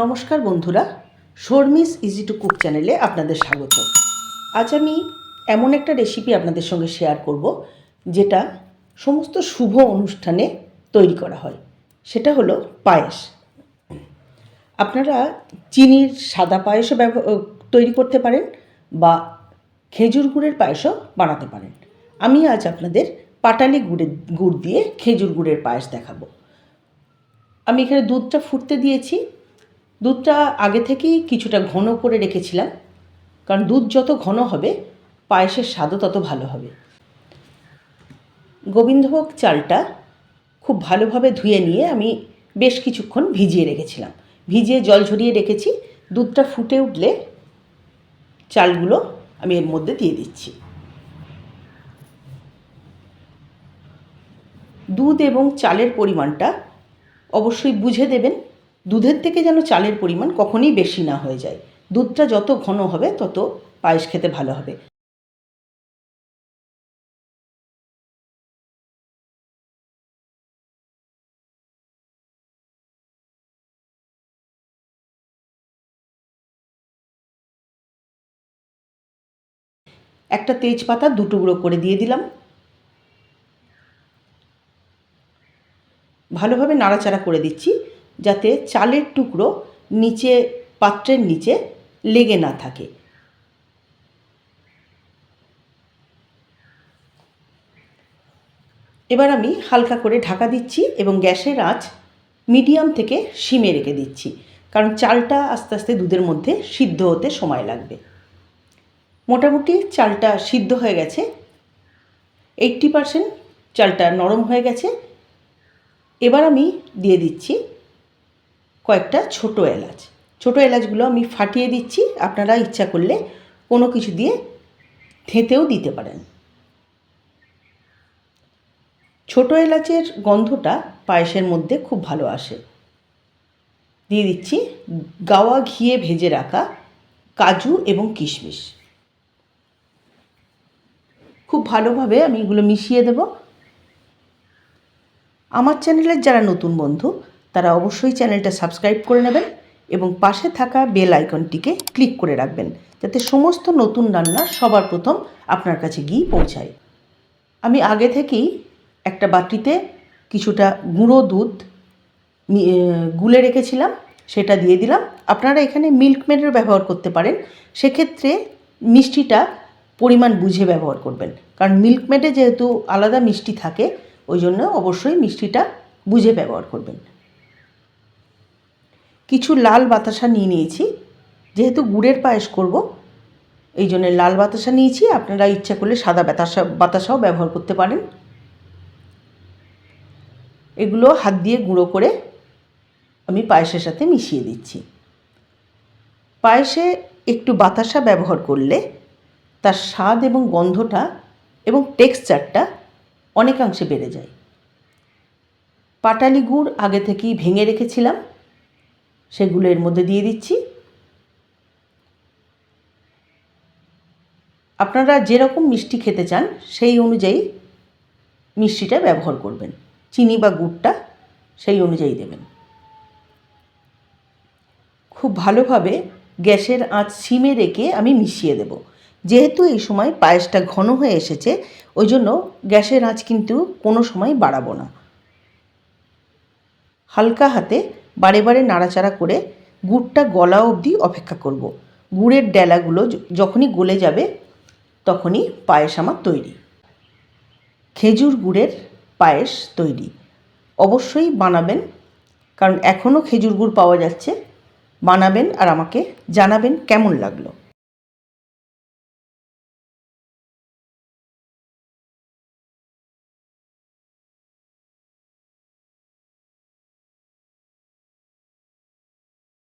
নমস্কার বন্ধুরা, Sharmi's easy to cook চ্যানেলে আপনাদের স্বাগত। আজ আমি এমন একটা রেসিপি আপনাদের সঙ্গে শেয়ার করব, যেটা সমস্ত শুভ অনুষ্ঠানে তৈরি করা হয়। সেটা হলো পায়েস। আপনারা চিনির সাদা পায়েসও তৈরি করতে পারেন বা খেজুর গুড়ের পায়েসও বানাতে পারেন। আমি আজ আপনাদের পাটালি গুড়ের গুড় দিয়ে খেজুর গুড়ের পায়েস দেখাবো। আমি এখানে দুধটা ফুটতে দিয়েছি দুধটা আগে থেকেই কিছুটা ঘন করে রেখেছিলাম। কারণ দুধ যত ঘন হবে, পায়েসের স্বাদও তত ভালো হবে। গোবিন্দভোগ চালটা খুব ভালোভাবে ধুয়ে নিয়ে আমি বেশ কিছুক্ষণ ভিজিয়ে রেখেছিলাম। ভিজিয়ে জল ঝরিয়ে রেখেছি। দুধটা ফুটে উঠলে চালগুলো আমি এর মধ্যে দিয়ে দিচ্ছি। দুধ এবং চালের পরিমাণটা অবশ্যই বুঝে দেবেন। দুধের থেকে যেন চালের পরিমাণ কখনই বেশি না হয়ে যায়। দুধটা যত ঘন হবে, তত পায়েস খেতে ভালো হবে। একটা তেজপাতা দু টুকরো করে দিয়ে দিলাম। ভালোভাবে নাড়াচাড়া করে দিচ্ছি। যাতে চালের টুকরো নিচে, পাত্রের নিচে লেগে না থাকে। এবার আমি হালকা করে ঢাকা দিচ্ছি এবং গ্যাসের আঁচ মিডিয়াম থেকে সিমে রেখে দিচ্ছি, কারণ চালটা আস্তে আস্তে দুধের মধ্যে সিদ্ধ হতে সময় লাগবে। মোটামুটি চালটা সিদ্ধ হয়ে গেছে। এইট্টি পারসেন্ট চালটা নরম হয়ে গেছে। এবার আমি দিয়ে দিচ্ছি কয়েকটা ছোটো এলাচ। ছোটো এলাচগুলো আমি ফাটিয়ে দিচ্ছি। আপনারা ইচ্ছা করলে কোনো কিছু দিয়ে থেঁতেও দিতে পারেন। ছোটো এলাচের গন্ধটা পায়েসের মধ্যে খুব ভালো আসে। দিয়ে দিচ্ছি গাওয়া ঘিয়ে ভেজে রাখা কাজু এবং কিশমিশ। খুব ভালোভাবে আমি এগুলো মিশিয়ে দেব। আমার চ্যানেলের যারা নতুন বন্ধু তারা অবশ্যই চ্যানেলটা সাবস্ক্রাইব করে নেবেন এবং পাশে থাকা বেল আইকনটিকে ক্লিক করে রাখবেন, যাতে সমস্ত নতুন রান্না সবার প্রথম আপনার কাছে গিয়ে পৌঁছায়। আমি আগে থেকেই একটা বাটিতে কিছুটা গুঁড়ো দুধ গুলে রেখেছিলাম, সেটা দিয়ে দিলাম। আপনারা এখানে মিল্ক মেডের ব্যবহার করতে পারেন, সেক্ষেত্রে মিষ্টিটা পরিমাণ বুঝে ব্যবহার করবেন। কারণ মিল্ক মেডে যেহেতু আলাদা মিষ্টি থাকে, ওই জন্য অবশ্যই মিষ্টিটা বুঝে ব্যবহার করবেন। কিছু লাল বাতাসা নিয়ে নিয়েছি। যেহেতু গুড়ের পায়েস করব, এই জন্য লাল বাতাসা নিয়েছি। আপনারা ইচ্ছা করলে সাদা বাতাসা, বাতাসাও ব্যবহার করতে পারেন। এগুলো হাত দিয়ে গুঁড়ো করে আমি পায়েসের সাথে মিশিয়ে দিচ্ছি। পায়েসে একটু বাতাসা ব্যবহার করলে তার স্বাদ এবং গন্ধটা এবং টেক্সচারটা অনেকাংশে বেড়ে যায়। পাটালি গুড় আগে থেকেই ভেঙে রেখেছিলাম। সেগুলো এর মধ্যে দিয়ে দিচ্ছি। আপনারা যেরকম মিষ্টি খেতে চান, সেই অনুযায়ী মিষ্টিটা ব্যবহার করবেন। চিনি বা গুড়টা সেই অনুযায়ী দেবেন। খুব ভালোভাবে গ্যাসের আঁচ সিমে রেখে আমি মিশিয়ে দেব। যেহেতু এই সময় পায়েসটা ঘন হয়ে এসেছে, ওই জন্য গ্যাসের আঁচ কিন্তু কোনো সময় বাড়াবো না। হালকা হাতে বারে বারে নাড়াচাড়া করে গুড়টা গলা অবধি অপেক্ষা করব। গুড়ের ডেলাগুলো যখনই গলে যাবে, তখনই পায়েস আমার তৈরি। খেজুর গুড়ের পায়েস তৈরি। অবশ্যই বানাবেন, কারণ এখনও খেজুর গুড় পাওয়া যাচ্ছে। বানাবেন আর আমাকে জানাবেন কেমন লাগল।